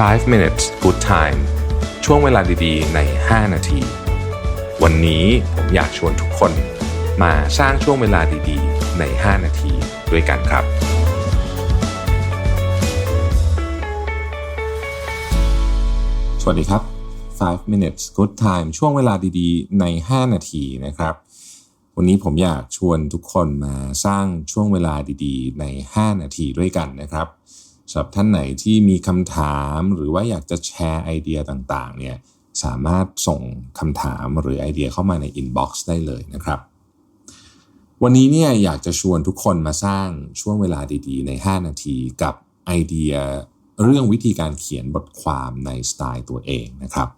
5 minutes good time ช่วงเวลาดีๆ ใน 5 นาที วันนี้ผมอยากชวนทุกคนมาสร้างช่วงเวลาดีๆ ใน 5 นาทีด้วยกันครับ สวัสดีครับ 5 minutes good time ช่วงเวลาดีๆ ใน 5 นาทีนะครับ วันนี้ผมอยากชวนทุกคนมาสร้างช่วงเวลาดีๆ ใน 5 นาทีด้วยกันนะครับ สำหรับท่านไหนที่มีคำถามหรือว่าอยากจะแชร์ไอเดียต่างๆเนี่ยสามารถส่งคำถามหรือไอเดียเข้ามาในอินบ็อกซ์ได้เลยนะครับ วันนี้เนี่ยอยากจะชวนทุกคนมาสร้างช่วงเวลาดีๆ ใน 5 นาทีกับไอเดียเรื่องวิธีการเขียนบทความในสไตล์ตัวเองนะครับ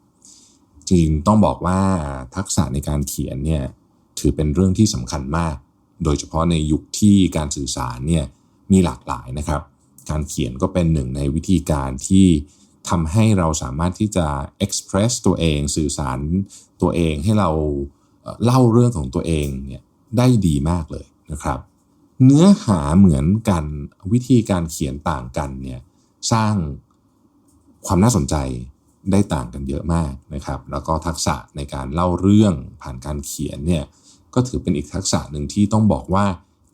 จริงต้องบอกว่าทักษะในการเขียนเนี่ยถือเป็นเรื่องที่สำคัญมาก โดยเฉพาะในยุคที่การสื่อสารเนี่ยมีหลากหลายนะครับ การเขียนก็เป็นหนึ่งในวิธีการที่ทำให้เราสามารถที่จะ express ตัวเองสื่อสารตัวเองให้เราเล่าเรื่องของตัวเองเนี่ยได้ดีมากเลยนะครับ เนื้อหาเหมือนกันวิธีการเขียนต่างกันเนี่ยสร้างความน่าสนใจได้ต่างกันเยอะมากนะครับ แล้วก็ทักษะในการเล่าเรื่องผ่านการเขียนเนี่ยก็ถือเป็นอีกทักษะหนึ่งที่ต้องบอกว่า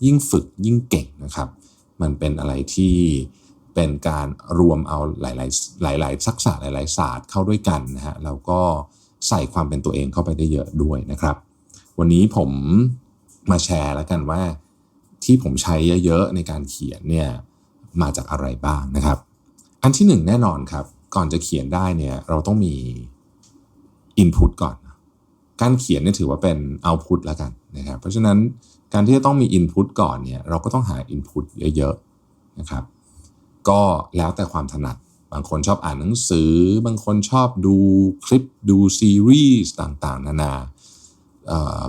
ยิ่งฝึกยิ่งเก่งนะครับ มันเป็นอะไรที่เป็นการรวมเอาหลาย ๆ หลาย ๆ ทักษะหลาย ๆ ศาสตร์เข้าด้วยกันนะฮะแล้วก็ใส่ความเป็นตัวเองเข้าไปได้เยอะด้วยนะครับ วันนี้ผมมาแชร์แล้วกันว่าที่ผมใช้เยอะ ๆ ในการเขียนเนี่ยมาจากอะไรบ้างนะครับ อันที่หนึ่งแน่นอนครับ ก่อนจะเขียนได้เนี่ยเราต้องมี Input ก่อน การเขียนเนี่ยถือว่าเป็น Output แล้วกันนะครับ เพราะฉะนั้น การที่จะต้องมี Input ก่อนเนี่ยเราก็ต้องหา Input เยอะๆนะครับ ก็แล้วแต่ความถนัด บางคนชอบอ่านหนังสือ บางคนชอบดูคลิปดูซีรีส์ต่างๆ นานา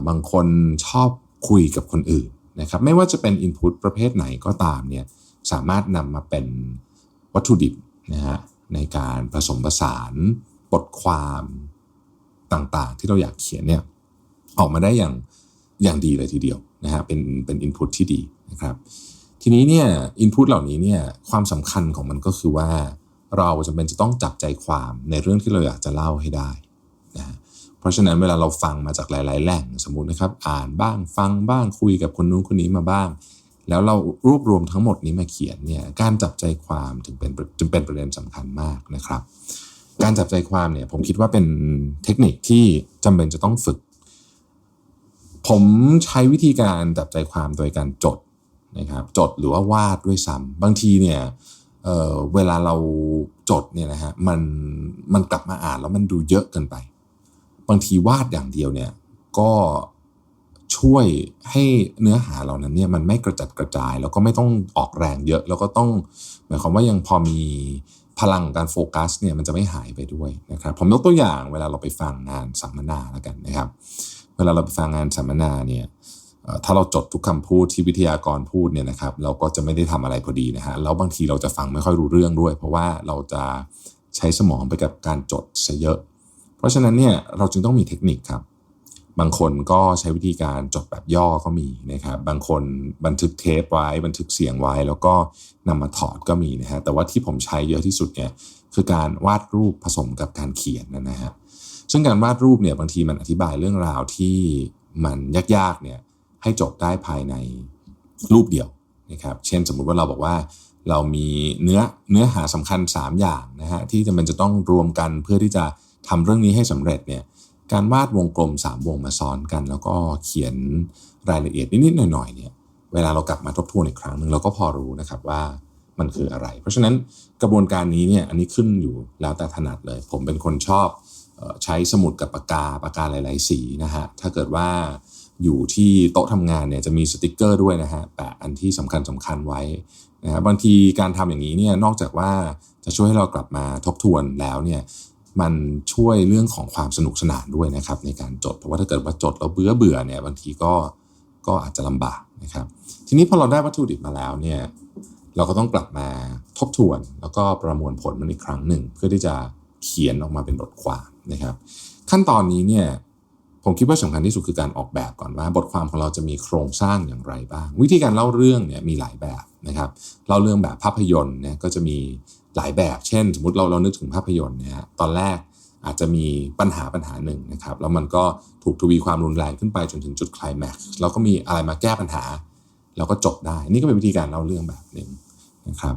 บางคนชอบคุยกับคนอื่นนะครับ ไม่ว่าจะเป็น Input ประเภทไหนก็ตามเนี่ยสามารถนำมาเป็นวัตถุดิบนะฮะในการผสมผสานบทความต่างๆ ที่เราอยากเขียนเนี่ยออกมาได้อย่าง อย่างดีเลยทีเดียวนะฮะเป็นเป็น Input ที่ดีนะครับทีนี้เนี่ยอินพุตเหล่านี้เนี่ยความสำคัญของมันก็คือว่า เราจำเป็นจะต้องจับใจความในเรื่องที่เราอยากจะเล่าให้ได้นะเพราะฉะนั้นเวลาเราฟังมาจากหลาย ๆ แหล่งสมมตินะครับ อ่านบ้างฟังบ้างคุยกับคนนู้นคนนี้มาบ้าง แล้วเรารวบรวมทั้งหมดนี้มาเขียนเนี่ยการจับใจความถึงเป็นจึงเป็นประเด็นสำคัญมากนะครับ การจับใจความเนี่ยผมคิดว่าเป็นเทคนิคที่จำเป็นจะต้องฝึก ผมใช้วิธีการจับใจความโดยการจดนะครับจดหรือว่าวาดด้วยซ้ำบางทีเนี่ยเเวลาเราจดเนี่ยนะฮะมันมันกลับมาอ่านแล้วมันดูเยอะเกินไป บางทีวาดอย่างเดียวเนี่ยก็ช่วยให้เนื้อหาเหล่านั้นเนี่ยมันไม่กระจัดกระจาย แล้วก็ไม่ต้องออกแรงเยอะ แล้วก็ต้องหมายความว่ายังพอมีพลังการโฟกัสเนี่ยมันจะไม่หายไปด้วยนะครับผมยกตัวอย่างเวลาเราไปฟังงานสัมมนาแล้วกันนะครับ วลาเราไปฟังงานสัมมนาเนี่ยถ้าเราจดทุกคำพูดที่วิทยากรพูดเนี่ยนะครับเราก็จะไม่ได้ทำอะไรพอดีนะฮะแล้วบางทีเราจะฟังไม่ค่อยรู้เรื่องด้วย เพราะว่าเราจะใช้สมองไปกับการจดซะเยอะ เพราะฉะนั้นเนี่ยเราจึงต้องมีเทคนิคครับ บางคนก็ใช้วิธีการจดแบบย่อก็มีนะครับบางคนบันทึกเทปไว้บันทึกเสียงไว้ แล้วก็นำมาถอดก็มีนะฮะแต่ว่าที่ผมใช้เยอะที่สุดเนี่ยคือการวาดรูปผสมกับการเขียนนะฮะ ซึ่งการวาดรูปเนี่ยบางทีมันอธิบายเรื่องราวที่มันยากๆเนี่ยให้จบได้ภายในรูปเดียวนะครับ เช่นสมมุติว่าเราบอกว่าเรามีเนื้อเนื้อหาสำคัญ 3 อย่างนะฮะที่จำเป็นจะต้องรวมกันเพื่อที่จะทำเรื่องนี้ให้สำเร็จเนี่ยการวาดวงกลม 3 วงมาซ้อนกัน แล้วก็เขียนรายละเอียดนิดๆหน่อยๆเนี่ยเวลาเรากลับมาทบทวนอีกครั้งหนึ่งเราก็พอรู้นะครับว่ามันคืออะไร เพราะฉะนั้นกระบวนการนี้เนี่ยอันนี้ขึ้นอยู่แล้วแต่ถนัดเลย ผมเป็นคนชอบ ใช้สมุดกับปากกาปากกาหลาย ๆ สีนะฮะถ้าเกิดว่าอยู่ที่โต๊ะทำงานเนี่ยจะมีสติกเกอร์ด้วยนะฮะแปะอันที่สำคัญสำคัญไว้นะฮะบางทีการทำอย่างนี้เนี่ยนอกจากว่าจะช่วยให้เรากลับมาทบทวนแล้วเนี่ยมันช่วยเรื่องของความสนุกสนานด้วยนะครับในการจด เพราะว่าถ้าเกิดว่าจดแล้วเบื่อเบื่อเนี่ยบางทีก็ก็อาจจะลำบากนะครับ ทีนี้พอเราได้วัตถุดิบมาแล้วเนี่ยเราก็ต้องกลับมาทบทวน แล้วก็ประมวลผลมันอีกครั้งหนึ่ง เพื่อที่จะเขียนออกมาเป็นบทความ นะครับ ขั้นตอนนี้เนี่ยผมคิดว่าสำคัญที่สุดคือการออกแบบก่อนว่า บทความของเราจะมีโครงสร้างอย่างไรบ้าง วิธีการเล่าเรื่องเนี่ยมีหลายแบบนะครับเล่าเรื่องแบบภาพยนตร์เนี่ยก็จะมีหลายแบบ เช่น สมมติเราเรานึกถึงภาพยนตร์เนี่ยตอนแรกอาจจะมีปัญหาปัญหาหนึ่งนะครับแล้วมันก็ถูกทวีความรุนแรงขึ้นไปจนถึงจุดคลแม็กซ์แล้วก็มีอะไรมาแก้ปัญหาแล้วก็จบได้ นี่ก็เป็นวิธีการเล่าเรื่องแบบหนึ่งนะครับ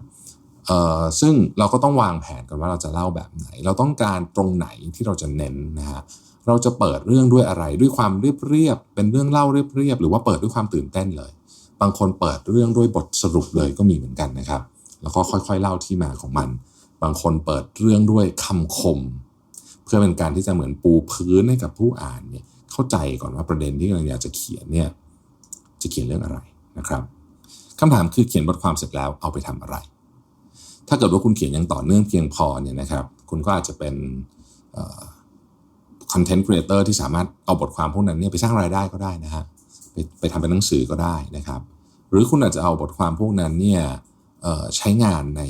ซึ่งเราก็ต้องวางแผนกันว่าเราจะเล่าแบบไหน เราต้องการตรงไหนที่เราจะเน้นนะฮะเราจะเปิดเรื่องด้วยอะไรด้วยความเรียบเรียบๆเป็นเรื่องเล่าเรียบเรียบๆหรือว่าเปิดด้วยความตื่นเต้นเลย บางคนเปิดเรื่องด้วยบทสรุปเลยก็มีเหมือนกันนะครับ แล้วก็ค่อยๆเล่าที่มาของมัน บางคนเปิดเรื่องด้วยคำคม เพื่อเป็นการที่จะเหมือนปูพื้นให้กับผู้อ่านเนี่ยเข้าใจก่อนว่าประเด็นที่กำลังอยากจะเขียนเนี่ยจะเขียนเรื่องอะไรนะครับคำถามคือเขียนบทความเสร็จแล้วเอาไปทำอะไร ถ้าเกิดว่าคุณเขียนยังต่อเนื่องเพียงพอเนี่ยนะครับคุณก็อาจจะเป็นคอนเทนต์ครีเอเตอร์ที่สามารถเอาบทความพวกนั้นเนี่ยไปสร้างรายได้ก็ได้นะฮะไปไปทำเป็นหนังสือก็ได้นะครับ หรือคุณอาจจะเอาบทความพวกนั้นเนี่ยใช้งานใน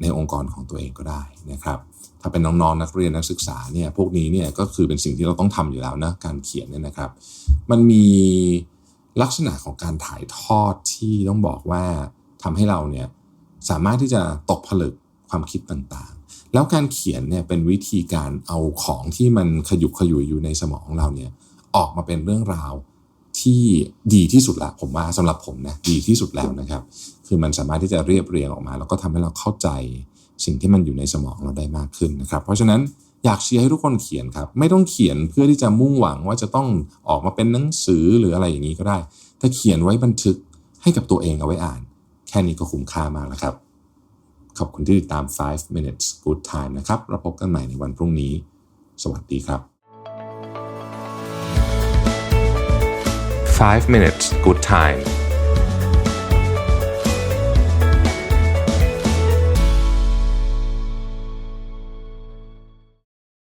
ในองค์กรของตัวเองก็ได้นะครับถ้าเป็นน้องๆนนักเรียนนักศึกษาเนี่ยพวกนี้เนี่ยก็คือเป็นสิ่งที่เราต้องทำอยู่แล้วนะการเขียนเนี่ยนะครับ มันมีลักษณะของการถ่ายทอดที่ต้องบอกว่าทำให้เราเนี่ย สามารถที่จะตกผลึกความคิดต่างๆ แล้วการเขียนเนี่ยเป็นวิธีการเอาของที่มันขยุกขยุยอยู่ในสมองเราเนี่ยออกมาเป็นเรื่องราวที่ดีที่สุดละผมว่าสำหรับผมนะดีที่สุดแล้วนะครับ คือมันสามารถที่จะเรียบเรียงออกมา แล้วก็ทำให้เราเข้าใจสิ่งที่มันอยู่ในสมองเราได้มากขึ้นนะครับ เพราะฉะนั้นอยากเชียร์ให้ทุกคนเขียนครับ ไม่ต้องเขียนเพื่อที่จะมุ่งหวังว่าจะต้องออกมาเป็นหนังสือหรืออะไรอย่างนี้ก็ได้ ถ้าเขียนไว้บันทึกให้กับตัวเองเอาไว้อ่าน แค่นี้ก็คุ้มค่ามากแล้วครับ ขอบคุณที่ติดตาม 5 minutes good time นะครับเราพบกันใหม่ในวันพรุ่งนี้ สวัสดีครับ 5 minutes good time